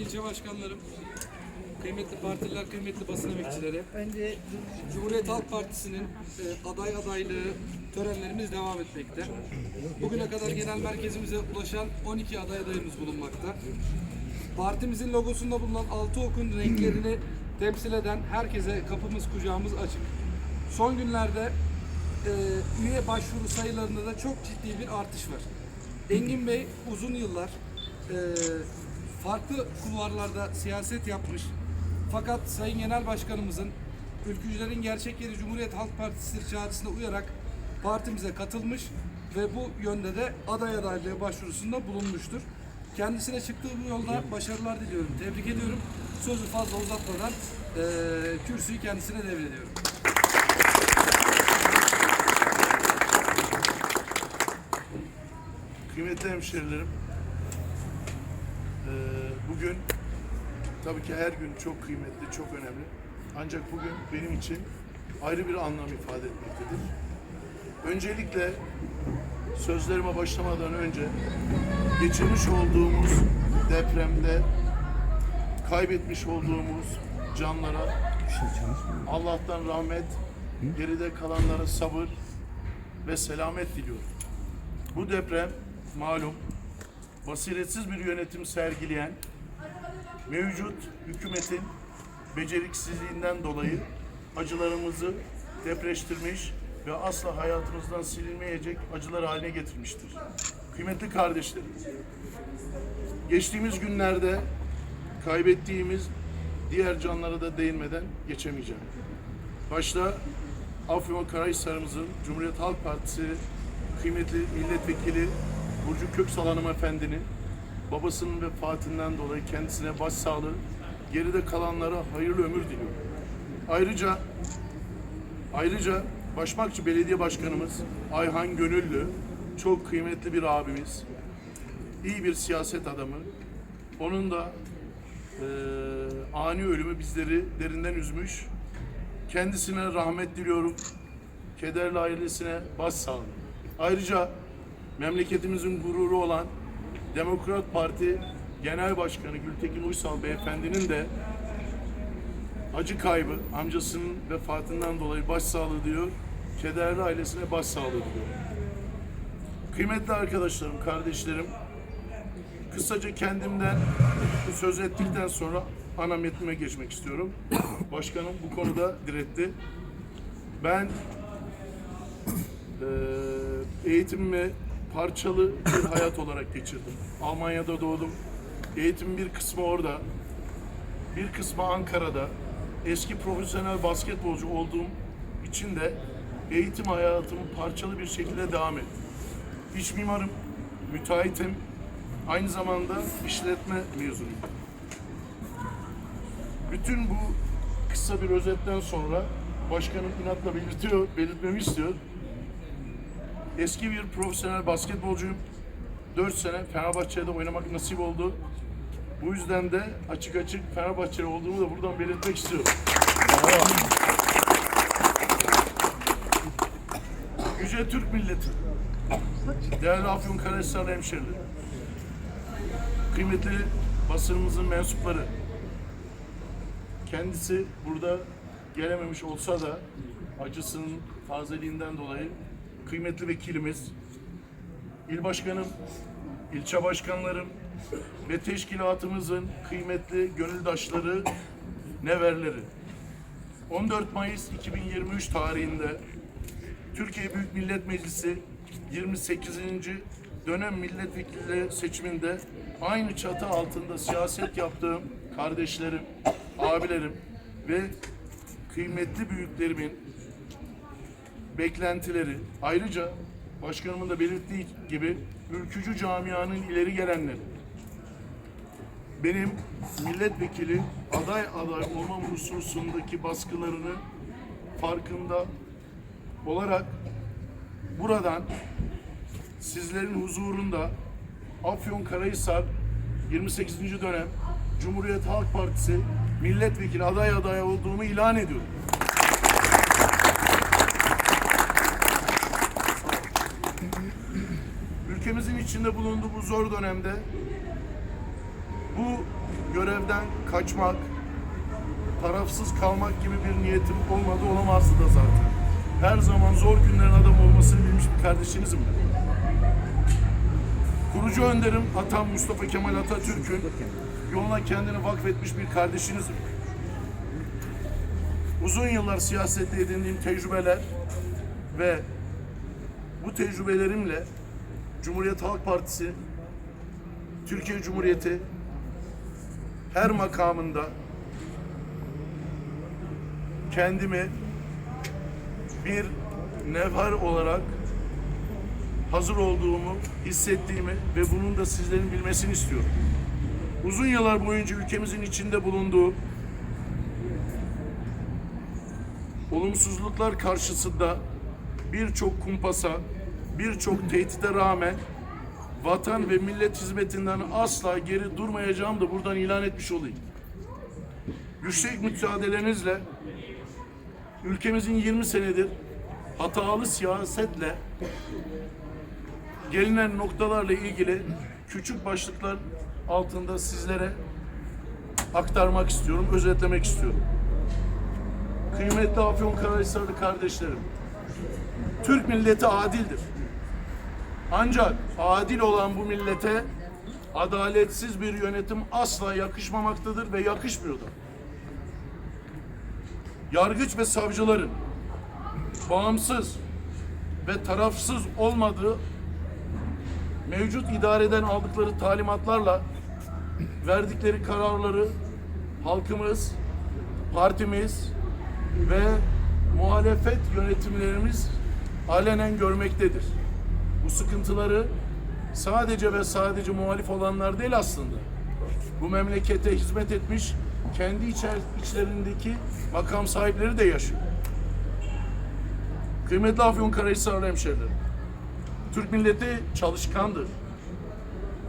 kıymetli ilçe başkanlarım, kıymetli partiler, kıymetli basın emekçileri. Önce Cumhuriyet Halk Partisi'nin e, aday adaylığı törenlerimiz devam etmekte. Bugüne kadar genel merkezimize ulaşan 12 aday adayımız bulunmakta. Partimizin logosunda bulunan altı okun renklerini temsil eden herkese kapımız kucağımız açık. Son günlerde e, üye başvuru sayılarında da çok ciddi bir artış var. Engin Bey uzun yıllar e, farklı kulvarlarda siyaset yapmış. Fakat Sayın Genel Başkanımızın ülkücülerin gerçek yeri Cumhuriyet Halk Partisi çağrısına uyarak partimize katılmış ve bu yönde de aday adaylığı başvurusunda bulunmuştur. Kendisine çıktığı bu yolda başarılar diliyorum. Tebrik ediyorum. Sözü fazla uzatmadan eee kürsüyü kendisine devrediyorum. Kıymetli hemşerilerim, bugün tabii ki her gün çok kıymetli, çok önemli. Ancak bugün benim için ayrı bir anlam ifade etmektedir. Öncelikle sözlerime başlamadan önce geçirmiş olduğumuz depremde kaybetmiş olduğumuz canlara Allah'tan rahmet, geride kalanlara sabır ve selamet diliyorum. Bu deprem malum basiretsiz bir yönetim sergileyen mevcut hükümetin beceriksizliğinden dolayı acılarımızı depreştirmiş ve asla hayatımızdan silinmeyecek acılar haline getirmiştir. Kıymetli kardeşlerim, geçtiğimiz günlerde kaybettiğimiz diğer canlara da değinmeden geçemeyeceğim. Başta Afyonkarahisar'ımızın Cumhuriyet Halk Partisi kıymetli milletvekili Burcu Köksal hanımefendinin babasının vefatından dolayı kendisine başsağlığı, geride kalanlara hayırlı ömür diliyorum. Ayrıca ayrıca Başmakçı Belediye Başkanımız Ayhan Gönüllü çok kıymetli bir abimiz. iyi bir siyaset adamı. Onun da eee, ani ölümü bizleri derinden üzmüş. Kendisine rahmet diliyorum. Kederli ailesine başsağlığı. Ayrıca memleketimizin gururu olan Demokrat Parti Genel Başkanı Gültekin Uysal Beyefendinin de acı kaybı, amcasının vefatından dolayı başsağlığı diyor. Kederli ailesine başsağlığı diliyor. Kıymetli arkadaşlarım, kardeşlerim, kısaca kendimden söz ettikten sonra ana metnime geçmek istiyorum. Başkanım bu konuda diretti. Ben eee, eğitimimi parçalı bir hayat olarak geçirdim. Almanya'da doğdum. Eğitimin bir kısmı orada, bir kısmı Ankara'da. Eski profesyonel basketbolcu olduğum için de eğitim hayatımı parçalı bir şekilde devam ettim. İç mimarım, müteahhitim, aynı zamanda işletme mezunuyum. Bütün bu kısa bir özetten sonra başkanım inatla belirtiyor, belirtmemi istiyor. Eski bir profesyonel basketbolcuyum. 4 sene Fenerbahçe'de oynamak nasip oldu. Bu yüzden de açık açık Fenerbahçeli olduğumu da buradan belirtmek istiyorum. Yüce Türk milleti. Değerli Afyonkarahisarlı hemşerileri. Kıymetli basınımızın mensupları. Kendisi burada gelememiş olsa da acısının tazeliğinden dolayı kıymetli vekilimiz, il başkanım, ilçe başkanlarım ve teşkilatımızın kıymetli gönüldaşları, neverleri. 14 Mayıs 2023 tarihinde Türkiye Büyük Millet Meclisi 28. dönem milletvekili seçiminde aynı çatı altında siyaset yaptığım kardeşlerim, abilerim ve kıymetli büyüklerimin beklentileri ayrıca başkanımın da belirttiği gibi ülkücü camianın ileri gelenleri benim milletvekili aday aday olmam hususundaki baskılarını farkında olarak buradan sizlerin huzurunda Afyonkarahisar 28. dönem Cumhuriyet Halk Partisi milletvekili aday aday olduğumu ilan ediyorum. Ülkemizin içinde bulunduğu bu zor dönemde bu görevden kaçmak, tarafsız kalmak gibi bir niyetim olmadı olamazdı da zaten. Her zaman zor günlerin adam olmasını bilmiş bir kardeşinizim ben. Kurucu önderim Atam Mustafa Kemal Atatürk'ün yoluna kendini vakfetmiş bir kardeşinizim. Uzun yıllar siyasette edindiğim tecrübeler ve bu tecrübelerimle Cumhuriyet Halk Partisi, Türkiye Cumhuriyeti her makamında kendimi bir nevhar olarak hazır olduğumu hissettiğimi ve bunun da sizlerin bilmesini istiyorum. Uzun yıllar boyunca ülkemizin içinde bulunduğu olumsuzluklar karşısında birçok kumpasa, birçok tehdide rağmen vatan ve millet hizmetinden asla geri durmayacağım da buradan ilan etmiş olayım. Yüksek mücaadelenizle ülkemizin 20 senedir hatalı siyasetle gelinen noktalarla ilgili küçük başlıklar altında sizlere aktarmak istiyorum, özetlemek istiyorum. Kıymetli Afyonkarahisarlı kardeşlerim, Türk milleti adildir. Ancak adil olan bu millete adaletsiz bir yönetim asla yakışmamaktadır ve yakışmıyordur. Yargıç ve savcıların bağımsız ve tarafsız olmadığı mevcut idareden aldıkları talimatlarla verdikleri kararları halkımız, partimiz ve muhalefet yönetimlerimiz alenen görmektedir. Bu sıkıntıları sadece ve sadece muhalif olanlar değil aslında. Bu memlekete hizmet etmiş kendi içer, içlerindeki makam sahipleri de yaşıyor. Kıymetli Afyonkarahisarlı hemşehrilerim. Türk milleti çalışkandır.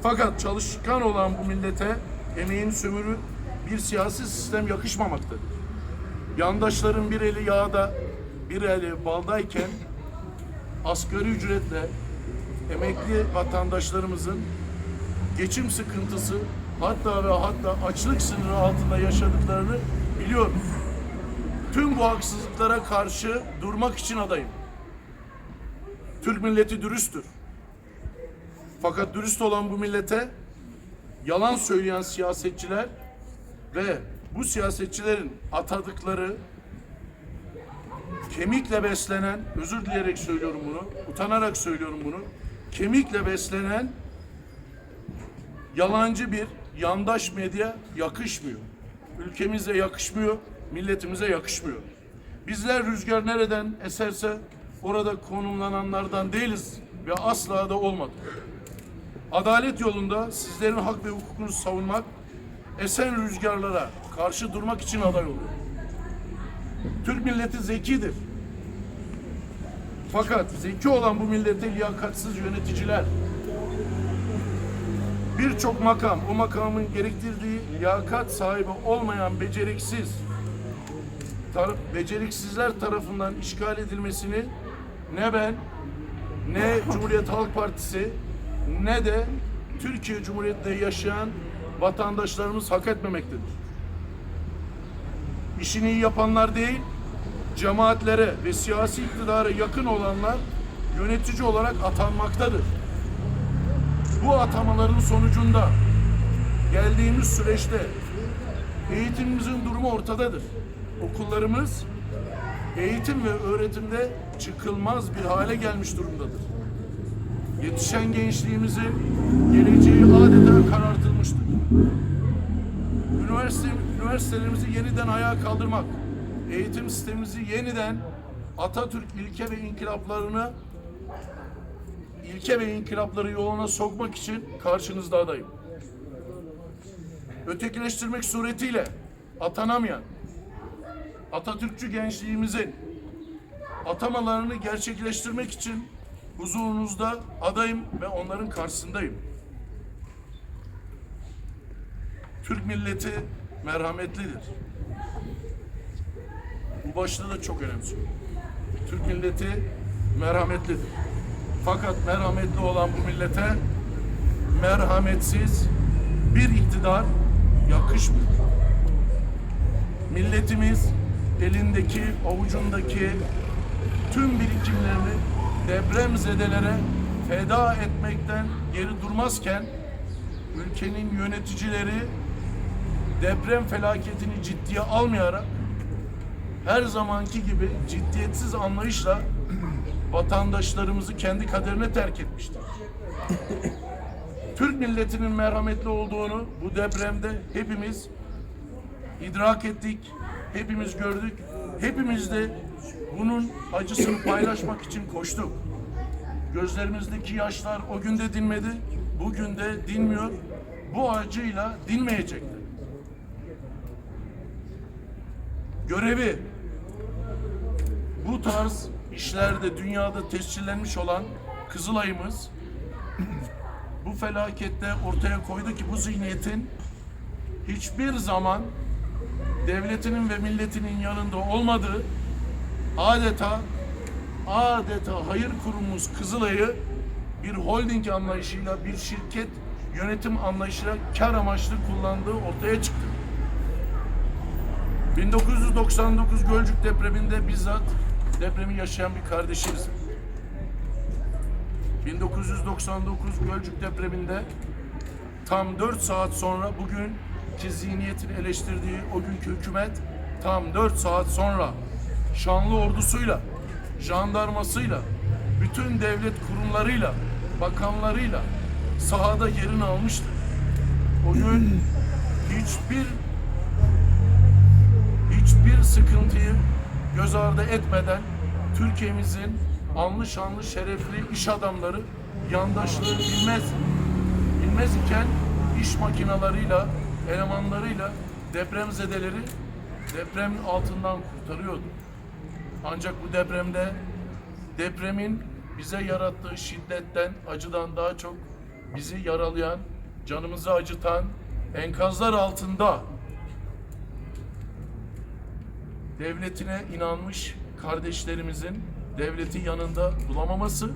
Fakat çalışkan olan bu millete emeğin sömürü bir siyasi sistem yakışmamaktadır. Yandaşların bir eli yağda, bir eli baldayken asgari ücretle emekli vatandaşlarımızın geçim sıkıntısı hatta ve hatta açlık sınırı altında yaşadıklarını biliyoruz. Tüm bu haksızlıklara karşı durmak için adayım. Türk milleti dürüsttür. Fakat dürüst olan bu millete yalan söyleyen siyasetçiler ve bu siyasetçilerin atadıkları kemikle beslenen, özür dileyerek söylüyorum bunu, utanarak söylüyorum bunu, kemikle beslenen yalancı bir yandaş medya yakışmıyor. Ülkemize yakışmıyor, milletimize yakışmıyor. Bizler rüzgar nereden eserse orada konumlananlardan değiliz ve asla da olmadık. Adalet yolunda sizlerin hak ve hukukunuzu savunmak, esen rüzgarlara karşı durmak için aday oluyor. Türk milleti zekidir. Fakat zeki olan bu millete liyakatsiz yöneticiler, birçok makam, o makamın gerektirdiği liyakat sahibi olmayan beceriksiz, tar- beceriksizler tarafından işgal edilmesini ne ben, ne Cumhuriyet Halk Partisi, ne de Türkiye Cumhuriyeti'nde yaşayan vatandaşlarımız hak etmemektedir. İşini iyi yapanlar değil, cemaatlere ve siyasi iktidara yakın olanlar yönetici olarak atanmaktadır. Bu atamaların sonucunda geldiğimiz süreçte eğitimimizin durumu ortadadır. Okullarımız eğitim ve öğretimde çıkılmaz bir hale gelmiş durumdadır. Yetişen gençliğimizin geleceği adeta karartılmıştır. Üniversite, üniversitelerimizi yeniden ayağa kaldırmak, eğitim sistemimizi yeniden Atatürk ilke ve inkılaplarını ilke ve inkılapları yoluna sokmak için karşınızda adayım. Ötekileştirmek suretiyle atanamayan Atatürkçü gençliğimizin atamalarını gerçekleştirmek için huzurunuzda adayım ve onların karşısındayım. Türk milleti merhametlidir. Bu başlığı da çok önemsiyorum. Türk milleti merhametlidir. Fakat merhametli olan bu millete merhametsiz bir iktidar yakışmıyor. Milletimiz elindeki, avucundaki tüm birikimlerini depremzedelere feda etmekten geri durmazken ülkenin yöneticileri deprem felaketini ciddiye almayarak her zamanki gibi ciddiyetsiz anlayışla vatandaşlarımızı kendi kaderine terk etmiştir. Türk milletinin merhametli olduğunu bu depremde hepimiz idrak ettik, hepimiz gördük, hepimiz de bunun acısını paylaşmak için koştuk. Gözlerimizdeki yaşlar o gün de dinmedi, bugün de dinmiyor. Bu acıyla dinmeyecektir. Görevi bu tarz işlerde dünyada tescillenmiş olan Kızılay'ımız bu felakette ortaya koydu ki bu zihniyetin hiçbir zaman devletinin ve milletinin yanında olmadığı adeta adeta hayır kurumumuz Kızılay'ı bir holding anlayışıyla bir şirket yönetim anlayışıyla kar amaçlı kullandığı ortaya çıktı. 1999 Gölcük depreminde bizzat depremi yaşayan bir kardeşimiz. 1999 Gölcük depreminde tam 4 saat sonra bugün ki zihniyetin eleştirdiği o günkü hükümet tam 4 saat sonra şanlı ordusuyla, jandarmasıyla, bütün devlet kurumlarıyla, bakanlarıyla sahada yerini almıştı. O gün hiçbir hiçbir sıkıntıyı göz ardı etmeden Türkiye'mizin anlı şanlı şerefli iş adamları yandaşlığı bilmez bilmez iken iş makinalarıyla elemanlarıyla depremzedeleri depremin altından kurtarıyordu. Ancak bu depremde depremin bize yarattığı şiddetten, acıdan daha çok bizi yaralayan, canımızı acıtan enkazlar altında devletine inanmış kardeşlerimizin devleti yanında bulamaması,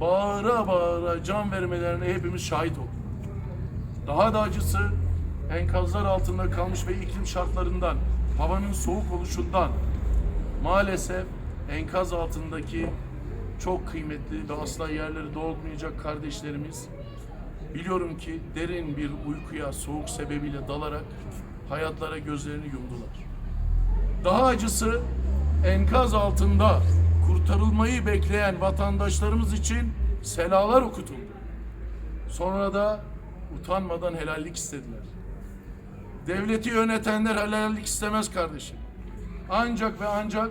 bağıra bağıra can vermelerine hepimiz şahit olduk. Daha da acısı enkazlar altında kalmış ve iklim şartlarından, havanın soğuk oluşundan maalesef enkaz altındaki çok kıymetli ve asla yerleri dolmayacak kardeşlerimiz biliyorum ki derin bir uykuya soğuk sebebiyle dalarak hayatlara gözlerini yumdular. Daha acısı enkaz altında kurtarılmayı bekleyen vatandaşlarımız için selalar okutuldu. Sonra da utanmadan helallik istediler. Devleti yönetenler helallik istemez kardeşim. Ancak ve ancak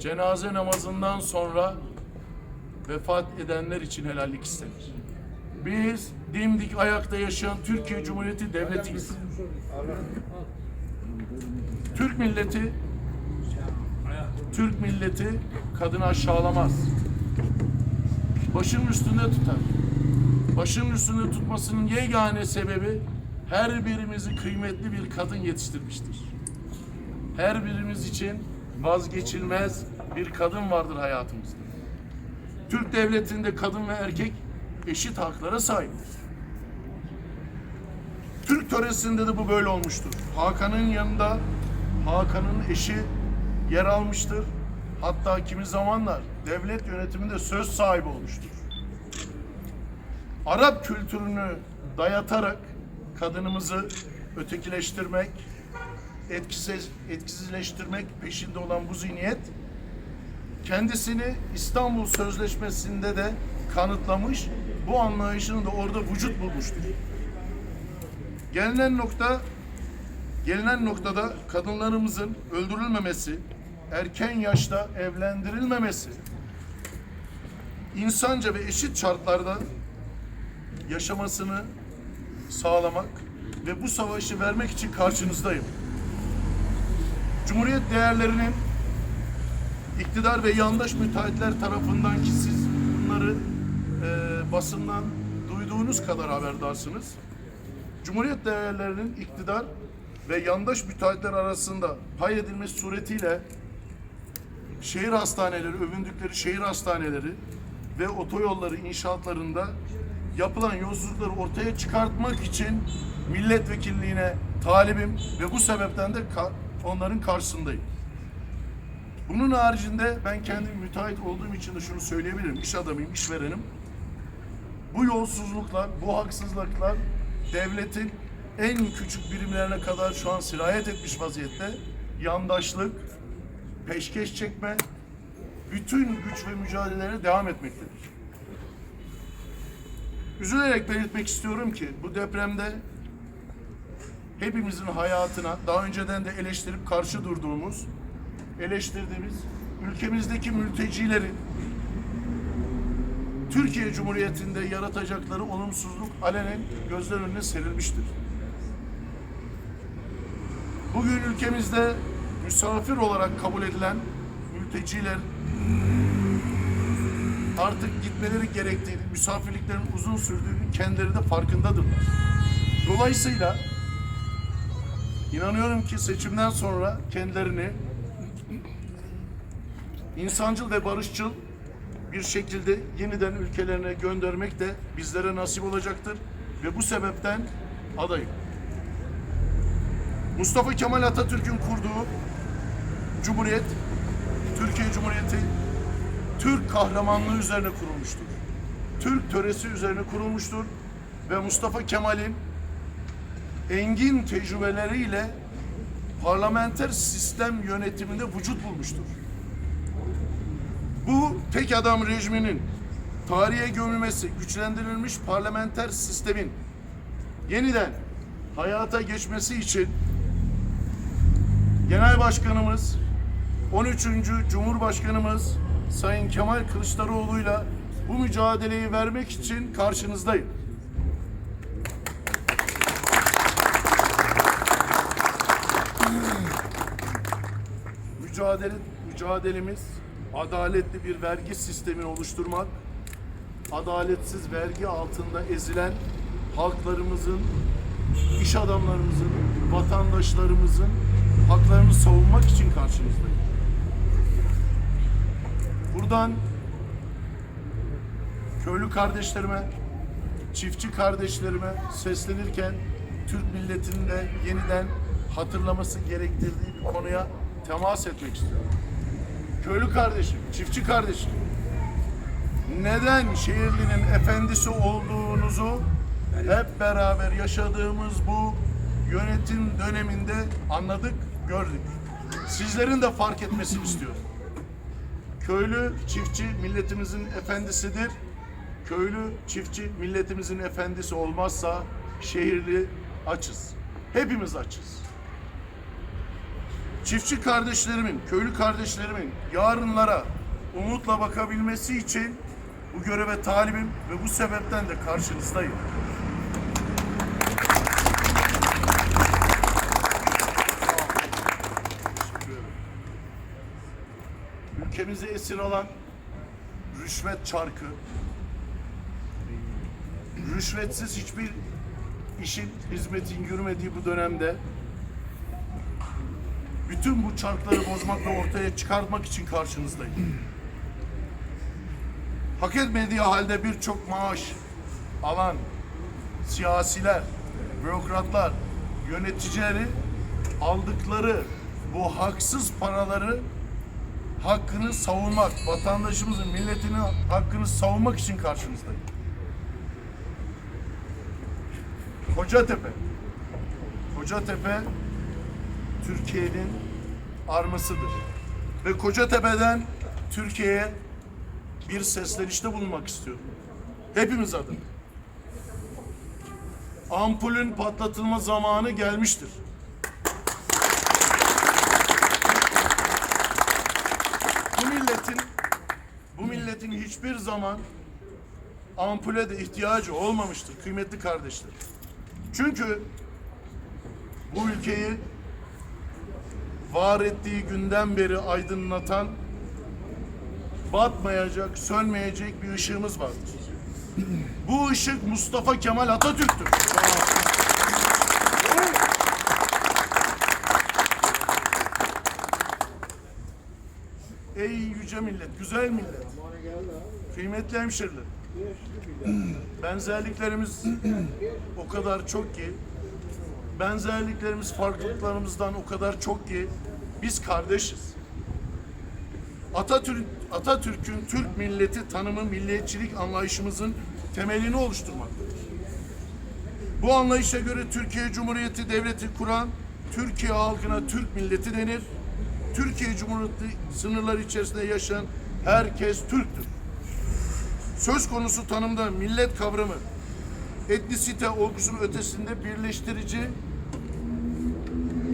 cenaze namazından sonra vefat edenler için helallik istenir. Biz dimdik ayakta yaşayan Türkiye Cumhuriyeti devletiyiz. Türk milleti Türk milleti kadını aşağılamaz. Başının üstünde tutar. Başının üstünde tutmasının yegane sebebi her birimizi kıymetli bir kadın yetiştirmiştir. Her birimiz için vazgeçilmez bir kadın vardır hayatımızda. Türk devletinde kadın ve erkek eşit haklara sahiptir. Türk töresinde de bu böyle olmuştur. Hakan'ın yanında Hakan'ın eşi yer almıştır. Hatta kimi zamanlar devlet yönetiminde söz sahibi olmuştur. Arap kültürünü dayatarak kadınımızı ötekileştirmek, etkisiz, etkisizleştirmek peşinde olan bu zihniyet kendisini İstanbul Sözleşmesi'nde de kanıtlamış, bu anlayışını da orada vücut bulmuştur. Gelinen nokta gelinen noktada kadınlarımızın öldürülmemesi, erken yaşta evlendirilmemesi, insanca ve eşit şartlarda yaşamasını sağlamak ve bu savaşı vermek için karşınızdayım. Cumhuriyet değerlerinin iktidar ve yandaş müteahhitler tarafından ki siz bunları e, basından duyduğunuz kadar haberdarsınız. Cumhuriyet değerlerinin iktidar ve yandaş müteahhitler arasında pay edilmesi suretiyle şehir hastaneleri, övündükleri şehir hastaneleri ve otoyolları inşaatlarında yapılan yolsuzlukları ortaya çıkartmak için milletvekilliğine talibim ve bu sebepten de onların karşısındayım. Bunun haricinde ben kendim müteahhit olduğum için de şunu söyleyebilirim. İş adamıyım, işverenim. Bu yolsuzluklar, bu haksızlıklar devletin en küçük birimlerine kadar şu an sirayet etmiş vaziyette. Yandaşlık, peşkeş çekme, bütün güç ve mücadelelere devam etmektedir. Üzülerek belirtmek istiyorum ki bu depremde hepimizin hayatına daha önceden de eleştirip karşı durduğumuz, eleştirdiğimiz ülkemizdeki mültecilerin Türkiye Cumhuriyeti'nde yaratacakları olumsuzluk alenen gözler önüne serilmiştir. Bugün ülkemizde misafir olarak kabul edilen mülteciler artık gitmeleri gerektiğini, misafirliklerin uzun sürdüğünü kendileri de farkındadırlar. Dolayısıyla inanıyorum ki seçimden sonra kendilerini insancıl ve barışçıl bir şekilde yeniden ülkelerine göndermek de bizlere nasip olacaktır ve bu sebepten adayım. Mustafa Kemal Atatürk'ün kurduğu Cumhuriyet, Türkiye Cumhuriyeti Türk kahramanlığı üzerine kurulmuştur. Türk töresi üzerine kurulmuştur ve Mustafa Kemal'in engin tecrübeleriyle parlamenter sistem yönetiminde vücut bulmuştur. Bu tek adam rejiminin tarihe gömülmesi, güçlendirilmiş parlamenter sistemin yeniden hayata geçmesi için Genel Başkanımız 13. Cumhurbaşkanımız Sayın Kemal Kılıçdaroğlu'yla bu mücadeleyi vermek için karşınızdayım. Mücadele, mücadelemiz adaletli bir vergi sistemini oluşturmak, adaletsiz vergi altında ezilen halklarımızın, iş adamlarımızın, vatandaşlarımızın haklarını savunmak için karşınızdayım. Buradan köylü kardeşlerime, çiftçi kardeşlerime seslenirken Türk milletinin de yeniden hatırlaması gerektirdiği bir konuya temas etmek istiyorum. Köylü kardeşim, çiftçi kardeşim, neden şehirlinin efendisi olduğunuzu hep beraber yaşadığımız bu yönetim döneminde anladık, gördük. Sizlerin de fark etmesini istiyorum. Köylü çiftçi milletimizin efendisidir. Köylü çiftçi milletimizin efendisi olmazsa şehirli açız. Hepimiz açız. Çiftçi kardeşlerimin, köylü kardeşlerimin yarınlara umutla bakabilmesi için bu göreve talibim ve bu sebepten de karşınızdayım. Ülkemizi esir alan rüşvet çarkı, rüşvetsiz hiçbir işin, hizmetin yürümediği bu dönemde bütün bu çarkları bozmak ve ortaya çıkartmak için karşınızdayım. Hak etmediği halde birçok maaş alan siyasiler, bürokratlar, yöneticileri aldıkları bu haksız paraları hakkını savunmak, vatandaşımızın, milletinin hakkını savunmak için karşınızdayım. Kocatepe. Kocatepe Türkiye'nin armasıdır. Ve Kocatepe'den Türkiye'ye bir seslenişte bulunmak istiyorum. Hepimiz adına. Ampulün patlatılma zamanı gelmiştir. Bu milletin bu milletin hiçbir zaman ampule de ihtiyacı olmamıştır kıymetli kardeşler. Çünkü bu ülkeyi var ettiği günden beri aydınlatan batmayacak, sönmeyecek bir ışığımız vardır. Bu ışık Mustafa Kemal Atatürk'tür. Ey yüce millet, güzel millet, kıymetli hemşeriler. Benzerliklerimiz o kadar çok ki benzerliklerimiz farklılıklarımızdan o kadar çok ki biz kardeşiz. Atatürk Atatürk'ün Türk milleti tanımı milliyetçilik anlayışımızın temelini oluşturmaktadır. Bu anlayışa göre Türkiye Cumhuriyeti Devleti kuran Türkiye halkına Türk milleti denir. Türkiye Cumhuriyeti sınırları içerisinde yaşayan herkes Türktür. Söz konusu tanımda millet kavramı etnisite olgusunun ötesinde birleştirici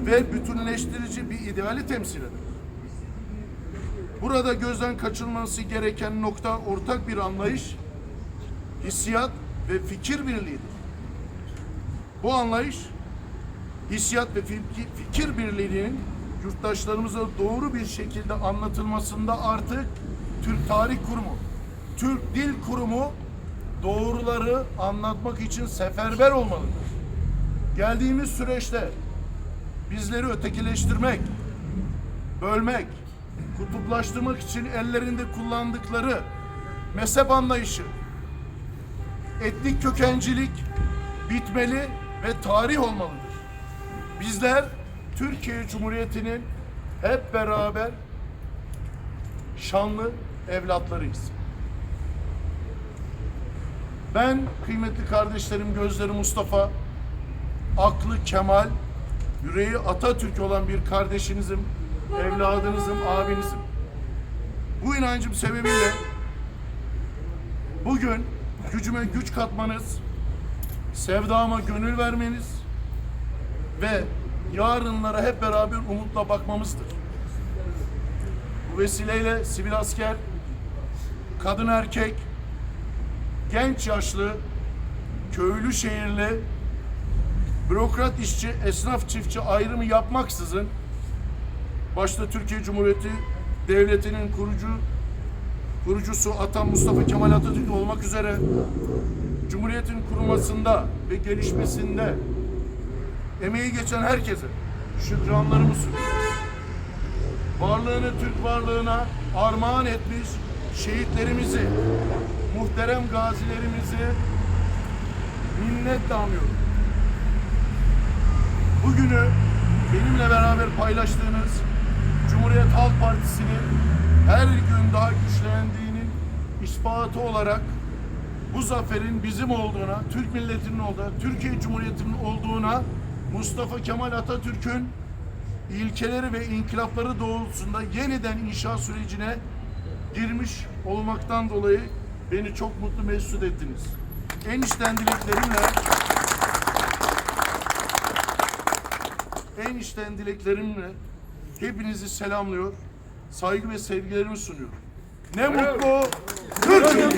ve bütünleştirici bir ideali temsil eder. Burada gözden kaçırılması gereken nokta ortak bir anlayış, hissiyat ve fikir birliğidir. Bu anlayış, hissiyat ve fikir birliğinin yurttaşlarımıza doğru bir şekilde anlatılmasında artık Türk Tarih Kurumu, Türk Dil Kurumu doğruları anlatmak için seferber olmalıdır. Geldiğimiz süreçte bizleri ötekileştirmek, bölmek, kutuplaştırmak için ellerinde kullandıkları mezhep anlayışı, etnik kökencilik bitmeli ve tarih olmalıdır. Bizler Türkiye Cumhuriyeti'nin hep beraber şanlı evlatlarıyız. Ben kıymetli kardeşlerim gözleri Mustafa, aklı Kemal, yüreği Atatürk olan bir kardeşinizim, evladınızım, abinizim. Bu inancım sebebiyle bugün gücüme güç katmanız, sevdama gönül vermeniz ve yarınlara hep beraber umutla bakmamızdır. Bu vesileyle sivil asker, kadın erkek, genç yaşlı, köylü şehirli, bürokrat işçi, esnaf çiftçi ayrımı yapmaksızın başta Türkiye Cumhuriyeti Devleti'nin kurucu kurucusu Atan Mustafa Kemal Atatürk olmak üzere Cumhuriyet'in kurulmasında ve gelişmesinde emeği geçen herkese şükranlarımı sunuyorum. Varlığını Türk varlığına armağan etmiş şehitlerimizi, muhterem gazilerimizi minnetle anıyorum. Bugünü benimle beraber paylaştığınız Cumhuriyet Halk Partisi'nin her gün daha güçlendiğinin ispatı olarak bu zaferin bizim olduğuna, Türk milletinin olduğuna, Türkiye Cumhuriyeti'nin olduğuna Mustafa Kemal Atatürk'ün ilkeleri ve inkılapları doğrultusunda yeniden inşa sürecine girmiş olmaktan dolayı beni çok mutlu mesut ettiniz. En içten dileklerimle en içten dileklerimle hepinizi selamlıyor, saygı ve sevgilerimi sunuyorum. Ne mutlu Türk'üm.